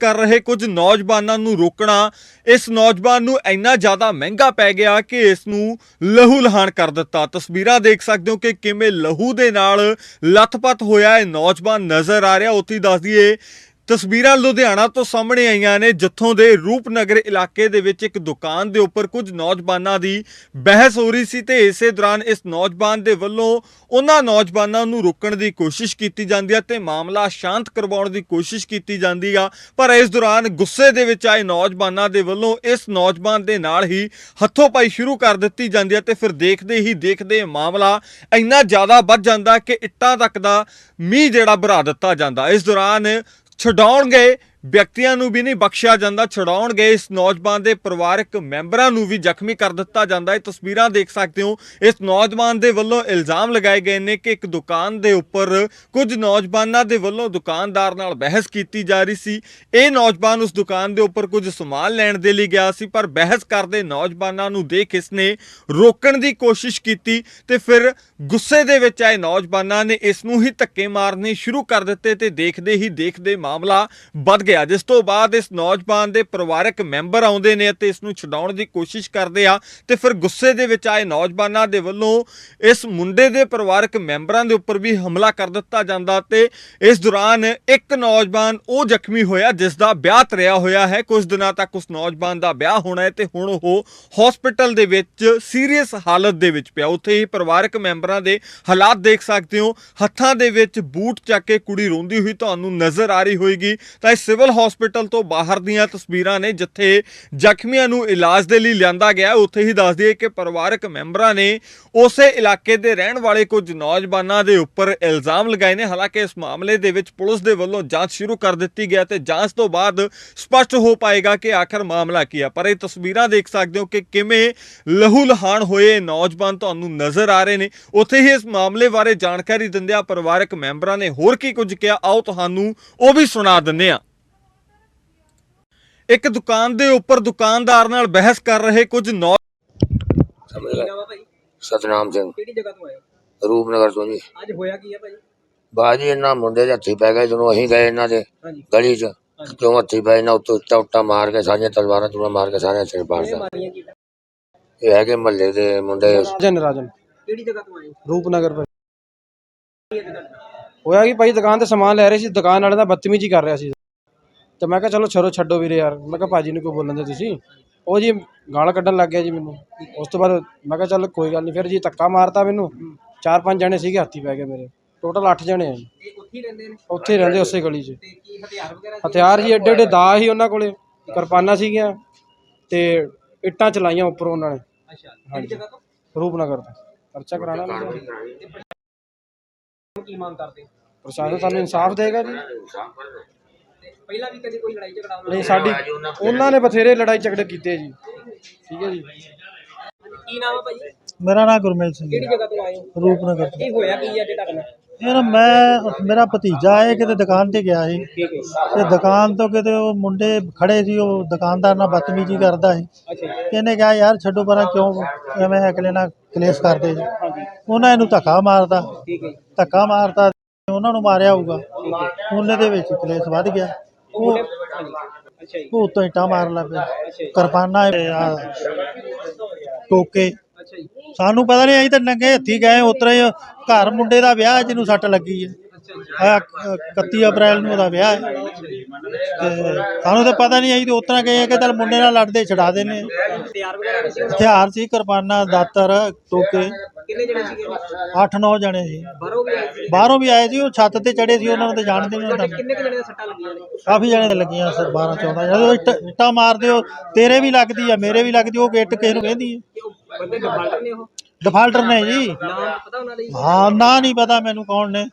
ਕਰ ਰਹੇ ਕੁਝ ਨੌਜਵਾਨਾਂ ਨੂੰ ਰੋਕਣਾ, ਇਸ ਨੌਜਵਾਨ ਨੂੰ ਇੰਨਾ ਜ਼ਿਆਦਾ ਮਹਿੰਗਾ ਪੈ ਗਿਆ ਕਿ ਇਸ ਨੂੰ ਲਹੂ ਲਹਾਨ ਕਰ ਦਿੱਤਾ। ਤਸਵੀਰਾਂ ਦੇਖ ਸਕਦੇ ਹੋ ਕਿ ਕਿਵੇਂ ਲਹੂ ਦੇ ਨਾਲ ਲੱਥਪੱਥ ਹੋਇਆ, ਇਹ ਨੌਜਵਾਨ ਨਜ਼ਰ ਆ ਰਿਹਾ। ਉੱਥੇ ਹੀ ਦੱਸ ਦਈਏ ਤਸਵੀਰਾਂ ਲੁਧਿਆਣਾ ਤੋਂ ਸਾਹਮਣੇ ਆਈਆਂ ਨੇ, ਜਿੱਥੋਂ ਦੇ ਰੂਪਨਗਰ ਇਲਾਕੇ ਦੇ ਵਿੱਚ ਇੱਕ ਦੁਕਾਨ ਦੇ ਉੱਪਰ ਕੁਝ ਨੌਜਵਾਨਾਂ ਦੀ ਬਹਿਸ ਹੋ ਰਹੀ ਸੀ ਤੇ ਇਸੇ ਦੌਰਾਨ ਇਸ ਨੌਜਵਾਨ ਦੇ ਵੱਲੋਂ ਉਹਨਾਂ ਨੌਜਵਾਨਾਂ ਨੂੰ ਰੋਕਣ ਦੀ ਕੋਸ਼ਿਸ਼ ਕੀਤੀ ਜਾਂਦੀ ਹੈ ਤੇ ਮਾਮਲਾ ਸ਼ਾਂਤ ਕਰਵਾਉਣ ਦੀ ਕੋਸ਼ਿਸ਼ ਕੀਤੀ ਜਾਂਦੀ ਆ। ਪਰ ਇਸ ਦੌਰਾਨ ਗੁੱਸੇ ਦੇ ਵਿੱਚ ਆਏ ਨੌਜਵਾਨਾਂ ਦੇ ਵੱਲੋਂ ਇਸ ਨੌਜਵਾਨ ਦੇ ਨਾਲ ਹੀ ਹੱਥੋਂ ਪਾਈ ਸ਼ੁਰੂ ਕਰ ਦਿੱਤੀ ਜਾਂਦੀ ਹੈ ਤੇ ਫਿਰ ਦੇਖਦੇ ਹੀ ਦੇਖਦੇ ਮਾਮਲਾ ਇੰਨਾ ਜ਼ਿਆਦਾ ਵੱਧ ਜਾਂਦਾ ਕਿ ਇੱਟਾਂ ਤੱਕ ਦਾ ਮੀਂਹ ਜਿਹੜਾ ਭਰਾ ਦਿੱਤਾ ਜਾਂਦਾ। ਇਸ ਦੌਰਾਨ ਛਡਾਉਣ ਗਏ ਵਿਅਕਤੀਆਂ ਨੂੰ ਵੀ ਨਹੀਂ ਬਖਸ਼ਿਆ ਜਾਂਦਾ। ਛਡਾਉਣ ਗਏ ਇਸ ਨੌਜਵਾਨ ਦੇ ਪਰਿਵਾਰਕ ਮੈਂਬਰਾਂ ਨੂੰ ਵੀ ਜ਼ਖਮੀ ਕਰ ਦਿੱਤਾ ਜਾਂਦਾ ਹੈ। ਤਸਵੀਰਾਂ ਦੇਖ ਸਕਦੇ ਹੋ। ਇਸ ਨੌਜਵਾਨ ਦੇ ਵੱਲੋਂ ਇਲਜ਼ਾਮ ਲਗਾਏ ਗਏ ਨੇ ਕਿ ਇੱਕ ਦੁਕਾਨ ਦੇ ਉੱਪਰ ਕੁਝ ਨੌਜਵਾਨਾਂ ਦੇ ਵੱਲੋਂ ਦੁਕਾਨਦਾਰ ਨਾਲ ਬਹਿਸ ਕੀਤੀ ਜਾ ਰਹੀ ਸੀ। ਇਹ ਨੌਜਵਾਨ ਉਸ ਦੁਕਾਨ ਦੇ ਉੱਪਰ ਕੁਝ ਸਮਾਨ ਲੈਣ ਦੇ ਲਈ ਗਿਆ ਸੀ, ਪਰ ਬਹਿਸ ਕਰਦੇ ਨੌਜਵਾਨਾਂ ਨੂੰ ਦੇਖ ਇਸ ਨੇ ਰੋਕਣ ਦੀ ਕੋਸ਼ਿਸ਼ ਕੀਤੀ ਤੇ ਫਿਰ ਗੁੱਸੇ ਦੇ ਵਿੱਚ ਆਏ ਨੌਜਵਾਨਾਂ ਨੇ ਇਸ ਨੂੰ ਹੀ ਧੱਕੇ ਮਾਰਨੇ ਸ਼ੁਰੂ ਕਰ ਦਿੱਤੇ ਤੇ ਦੇਖਦੇ ਹੀ ਦੇਖਦੇ ਮਾਮਲਾ ਵੱਧ ਗਿਆ। ਜਿਸ ਤੋਂ ਬਾਅਦ ਇਸ ਨੌਜਵਾਨ ਦੇ ਪਰਿਵਾਰਕ ਮੈਂਬਰ ਆਉਂਦੇ ਨੇ ਅਤੇ ਇਸ ਨੂੰ ਛਡਾਉਣ ਦੀ ਕੋਸ਼ਿਸ਼ ਕਰਦੇ ਆ ਤੇ ਫਿਰ ਗੁੱਸੇ ਦੇ ਵਿੱਚ ਆਏ ਨੌਜਵਾਨਾਂ ਦੇ ਵੱਲੋਂ ਇਸ ਮੁੰਡੇ ਦੇ ਪਰਿਵਾਰਕ ਮੈਂਬਰਾਂ ਦੇ ਉੱਪਰ ਵੀ ਹਮਲਾ ਕਰ ਦਿੱਤਾ ਜਾਂਦਾ ਤੇ ਇਸ ਦੌਰਾਨ ਇੱਕ ਨੌਜਵਾਨ ਉਹ ਜ਼ਖਮੀ ਹੋਇਆ, ਜਿਸ ਦਾ ਵਿਆਹ ਤਰਿਆ ਹੋਇਆ ਹੈ। ਕੁਝ ਦਿਨਾਂ ਤੱਕ ਉਸ ਨੌਜਵਾਨ ਦਾ ਵਿਆਹ ਹੋਣਾ ਹੈ ਤੇ ਹੁਣ ਉਹ ਹਸਪੀਟਲ ਦੇ ਵਿੱਚ ਸੀਰੀਅਸ ਹਾਲਤ ਦੇ ਵਿੱਚ ਪਿਆ। ਉੱਥੇ ਹੀ ਪਰਿਵਾਰਕ ਮੈਂਬਰਾਂ ਦੇ ਹਾਲਾਤ ਦੇਖ ਸਕਦੇ ਹੋ। ਹੱਥਾਂ ਦੇ ਵਿੱਚ ਬੂਟ ਚੱਕ ਕੇ ਕੁੜੀ ਰੋਂਦੀ ਹੋਈ ਤੁਹਾਨੂੰ ਨਜ਼ਰ ਆ ਰਹੀ ਹੋਏਗੀ। ਤਾਂ ਇਸ ਸਿਵਲ ਹਸਪੀਟਲ ਤੋਂ ਬਾਹਰ ਦੀਆਂ ਤਸਵੀਰਾਂ ਨੇ ਜਿੱਥੇ ਜ਼ਖਮੀਆਂ ਨੂੰ ਇਲਾਜ ਦੇ ਲਈ ਲਿਆਂਦਾ ਗਿਆ ਉੱਥੇ ਹੀ ਦੱਸ ਦਈਏ ਕਿ ਪਰਿਵਾਰਕ ਮੈਂਬਰਾਂ ਨੇ ਉਸੇ ਇਲਾਕੇ ਦੇ ਰਹਿਣ ਵਾਲੇ ਕੁਝ ਨੌਜਵਾਨਾਂ ਦੇ ਉੱਪਰ ਇਲਜ਼ਾਮ ਲਗਾਏ ਨੇ। ਹਾਲਾਂਕਿ ਇਸ ਮਾਮਲੇ ਦੇ ਵਿੱਚ ਪੁਲਿਸ ਦੇ ਵੱਲੋਂ ਜਾਂਚ ਸ਼ੁਰੂ ਕਰ ਦਿੱਤੀ ਗਿਆ ਤੇ ਜਾਂਚ ਤੋਂ ਬਾਅਦ ਸਪਸ਼ਟ ਹੋ ਪਾਏਗਾ ਕਿ ਆਖਰ ਮਾਮਲਾ ਕੀ ਹੈ। ਪਰ ਇਹ ਤਸਵੀਰਾਂ ਦੇਖ ਸਕਦੇ ਹੋ ਕਿ ਕਿਵੇਂ ਲਹੂ ਲਹਾਨ ਹੋਏ ਨੌਜਵਾਨ ਤੁਹਾਨੂੰ ਨਜ਼ਰ ਆ ਰਹੇ ਨੇ। ਉੱਥੇ ਹੀ ਇਸ ਮਾਮਲੇ ਬਾਰੇ ਜਾਣਕਾਰੀ ਦਿੰਦਿਆਂ ਪਰਿਵਾਰਕ ਮੈਂਬਰਾਂ ਨੇ ਹੋਰ ਕੀ ਕੁਝ ਕਿਹਾ, ਆਓ ਤੁਹਾਨੂੰ ਉਹ ਵੀ ਸੁਣਾ ਦਿੰਦੇ ਹਾਂ। ਇੱਕ ਦੁਕਾਨ ਦੇ ਉੱਪਰ ਦੁਕਾਨਦਾਰ ਨਾਲ ਬਹਿਸ ਕਰ ਰਹੇ ਕੁਝ ਨੌ ਸਮਝ ਕੀ ਗਏ ਨਾਮ ਆ ਭਾਈ? ਸਤਨਾਮ ਸਿੰਘ। ਕਿਹੜੀ ਜਗ੍ਹਾ ਤੋਂ ਆਏ ਹੋ? ਰੂਪਨਗਰ ਤੋਂ ਜੀ। ਅੱਜ ਹੋਇਆ ਕੀ ਆ ਭਾਈ? ਬਾਜੀ ਇਹਨਾਂ ਮੁੰਡੇ ਦੇ ਹੱਥੀ ਪੈ ਗਏ ਜਦੋਂ ਅਸੀਂ ਗਏ ਇਹਨਾਂ ਦੇ ਹਾਂਜੀ। ਗਲੀ 'ਚ ਕਿਉਂ ਹੱਥੀ ਪਏ ਇਹਨਾਂ ਉੱਤੋਂ ਉੱਟਾ ਉੱਟਾ ਮਾਰ ਕੇ ਸਾਰੀਆਂ ਤਲਵਾਰਾਂ ਤੁਲਵਾਰਾਂ ਮਾਰ ਕੇ ਸਾਰੇ ਸਿਰ ਪਾੜ ਇਹ ਦਿੱਤਾ। ਮਾਰੀਆਂ ਕੀ? ਇਹ ਹੈਗੇ ਮਹੱਲੇ ਦੇ ਮੁੰਡੇ। ਰਾਜਨ ਰਾਜਨ। ਕਿਹੜੀ ਜਗ੍ਹਾ ਤੋਂ ਆਏ ਹੋ? ਰੂਪਨਗਰ ਤੁਹਾਡਾ? ਹੋਇਆ ਕਿ ਭਾਈ ਦੁਕਾਨ ਤੇ ਸਮਾਨ ਲੈ ਰਹੇ ਸੀ ਦੁਕਾਨ ਵਾਲੇ ਦਾ ਬਦਤਮੀਜੀ ਕਰ ਰਿਹਾ ਸੀ। ਤੇ ਮੈਂ ਕਿਹਾ ਚਲੋ ਛੱਡੋ ਛੱਡੋ ਵੀਰੇ ਯਾਰ। ਮੈਂ ਕਿਹਾ ਭਾਜੀ ਨੂੰ ਕਿਉਂ ਬੋਲਣ ਦੇ ਤੁਸੀਂ? ਉਹ ਜੀ ਗਾਲ ਕੱਢਣ ਲੱਗ ਗਿਆ ਜੀ ਮੈਨੂੰ। ਉਸ ਤੋਂ ਬਾਅਦ ਮੈਂ ਕਿਹਾ ਚੱਲ ਕੋਈ ਗੱਲ ਨਹੀਂ ਫਿਰ ਜੀ ਧੱਕਾ ਮਾਰਤਾ ਮੈਨੂੰ। ਚਾਰ ਪੰਜ ਜਣੇ ਸੀਗੇ ਹੱਥੀ ਪੈ ਗਏ ਮੇਰੇ। ਟੋਟਲ 8 ਜਣੇ ਆ ਜੀ। ਇਹ ਉੱਥੇ ਰਹਿੰਦੇ ਨੇ? ਉੱਥੇ ਹੀ ਰਹਿੰਦੇ ਉਸੇ ਗਲੀ 'ਚ। ਕੀ ਹਥਿਆਰ ਵਗੈਰਾ ਸੀ? ਹਥਿਆਰ ਜੀ ਐਡੇ ਐਡੇ ਦਾ ਹੀ ਉਹਨਾਂ ਕੋਲੇ। ਕਿਰਪਾਨਾਂ ਸੀਗੀਆਂ ਤੇ ਇੱਟਾਂ ਚਲਾਈਆਂ ਉੱਪਰ ਉਹਨਾਂ ਨੇ। ਅੱਛਾ ਕਿਹੜੀ ਜਗ੍ਹਾ ਤੋਂ? ਰੂਪਨਗਰ ਤੋਂ। ਪਰਚਾ ਕਰਾਣਾ ਨਹੀਂ ਕੀ ਮੰਗ ਕਰਦੇ? ਪ੍ਰਸ਼ਾਸਨ ਸਾਨੂੰ ਇਨਸਾਫ ਦੇਗਾ ਜੀ। ਪਹਿਲਾਂ ਵੀ ਕਦੇ ਕੋਈ ਲੜਾਈ ਝਗੜਾ ਨਹੀਂ ਸਾਡੀ ਉਹਨਾਂ ਨੇ ਬਥੇਰੇ ਲੜਾਈ ਝਗੜੇ ਕੀਤੇ ਜੀ। ਠੀਕ ਹੈ ਜੀ। ਕੀ ਨਾਮ ਆ ਭਾਈ ਮੇਰਾ ਨਾਮ ਗੁਰਮੇਲ ਸਿੰਘ ਕਿਹੜੀ ਹੈ। ਜਗ੍ਹਾ ਤੋਂ ਆਏ ਹੋ? ਰੂਪਨਗਰ ਤੋਂ। ਇਹ ਹੋਇਆ ਕੀ ਆ ਜਿਹੜਾ ਕਰਨਾ ਇਹ ਨਾ ਮੈਂ ਮੇਰਾ ਭਤੀਜਾ ਹੈ ਕਿਤੇ ਦੁਕਾਨ ਤੇ ਗਿਆ ਸੀ। ਹੈ। ਤੇ ਦੁਕਾਨ ਤੋਂ ਕਿਤੇ ਉਹ ਮੁੰਡੇ ਖੜੇ ਸੀ ਉਹ ਦੁਕਾਨਦਾਰ ਨਾਲ ਬਦਤਮੀਜ਼ੀ ਕਰਦਾ ਸੀ। ਇਹਨੇ ਕਿਹਾ ਯਾਰ ਛੱਡੋ ਪਰਾਂ ਕਿਉਂ ਐਵੇਂ ਅਗਲੇ ਨਾਲ ਕਲੇਸ਼ ਕਰਦੇ ਜੀ? ਉਹਨਾਂ ਇਹਨੂੰ ਧੱਕਾ ਮਾਰਦਾ। ਹੈ। ਧੱਕਾ ਮਾਰਤਾ ਤੇ ਉਹਨਾਂ ਨੂੰ ਮਾਰਿਆ ਹੋਊਗਾ। ਉਹਨੇ ਦੇ ਵਿੱਚ ਕਲੇਸ਼ ਵੱਧ ਗਿਆ। ਉਹ ਅੱਛਾ ਜੀ। ਉਹ ਉੱਤੋਂ ਇੱਟਾਂ ਮਾਰ ਲੱਗ ਪਿਆ ਕਿਰਪਾਨਾਂ ਆਹ ਟੋਕੇ। ਅੱਛਾ ਜੀ। ਸਾਨੂੰ ਪਤਾ ਨਹੀਂ ਅਸੀਂ ਤਾਂ ਨੰਗੇ ਹੱਥੀ ਗਏ ਉਤਰਾ ਹੀ ਘਰ ਮੁੰਡੇ ਦਾ ਵਿਆਹ ਜਿਹਨੂੰ ਸੱਟ ਲੱਗੀ ਹੈ। ਆਹ 31 ਅਪ੍ਰੈਲ ਨੂੰ ਉਹਦਾ ਵਿਆਹ ਹੈ। ਤੇ ਸਾਨੂੰ ਤਾਂ ਪਤਾ ਨਹੀਂ ਅਸੀਂ ਤੇ ਉਤਰਾ ਗਏ ਕਿ ਚੱਲ ਮੁੰਡੇ ਨਾਲ ਲੜਦੇ ਛਡਾ ਦੇਨੇ ਹਥਿਆਰ ਵਗੈਰਾ ਵੀ ਸੀ ਉਹਨਾਂ ਹਥਿਆਰ ਸੀ ਕਿਰਪਾਨਾਂ ਦਾਤਰ ਟੋਕੇ? ਕਿੰਨੇ ਜਣੇ ਸੀਗੇ? 8-9 ਜਣੇ ਸੀ। ਬਾਹਰੋਂ ਵੀ ਆਏ ਸੀ? ਬਾਹਰੋਂ ਵੀ ਆਏ ਸੀ ਉਹ ਛੱਤ ਤੇ ਚੜੇ ਸੀ ਉਹਨਾਂ ਨੂੰ ਤਾਂ ਜਾਣਦੇ ਨਹੀਂ ਤੁਹਾਡੇ ਹੁੰਦਾ। ਕਿੰਨੇ ਕੁ ਜਣੇ ਦੇ ਸੱਟਾਂ ਲੱਗੀਆਂ ਨੇ? ਕਾਫੀ ਜਣੇ ਤੇ ਲੱਗੀਆਂ ਸਰ 12 14 ਜਦੋਂ ਇੱਟ ਇੱਟਾਂ ਮਾਰਦੇ ਹੋ ਤੇਰੇ ਵੀ ਲੱਗਦੀ ਆ ਮੇਰੇ ਵੀ ਲੱਗਦੀ ਉਹ ਇੱਟ ਕਿਸੇ ਨੂੰ ਕਹਿੰਦੀ ਹੈ ਕਿ ਉਹ ਬੰਦੇ ਡਿਫਾਲਟਰ ਨੇ ਉਹ? ਡਿਫਾਲਟਰ ਨੇ ਜੀ। ਨਾਮ ਪਤਾ ਉਹਨਾਂ ਦੇ ਹਾਂ ਨਾ ਨਹੀਂ ਪਤਾ ਮੈਨੂੰ ਕੌਣ ਨੇ।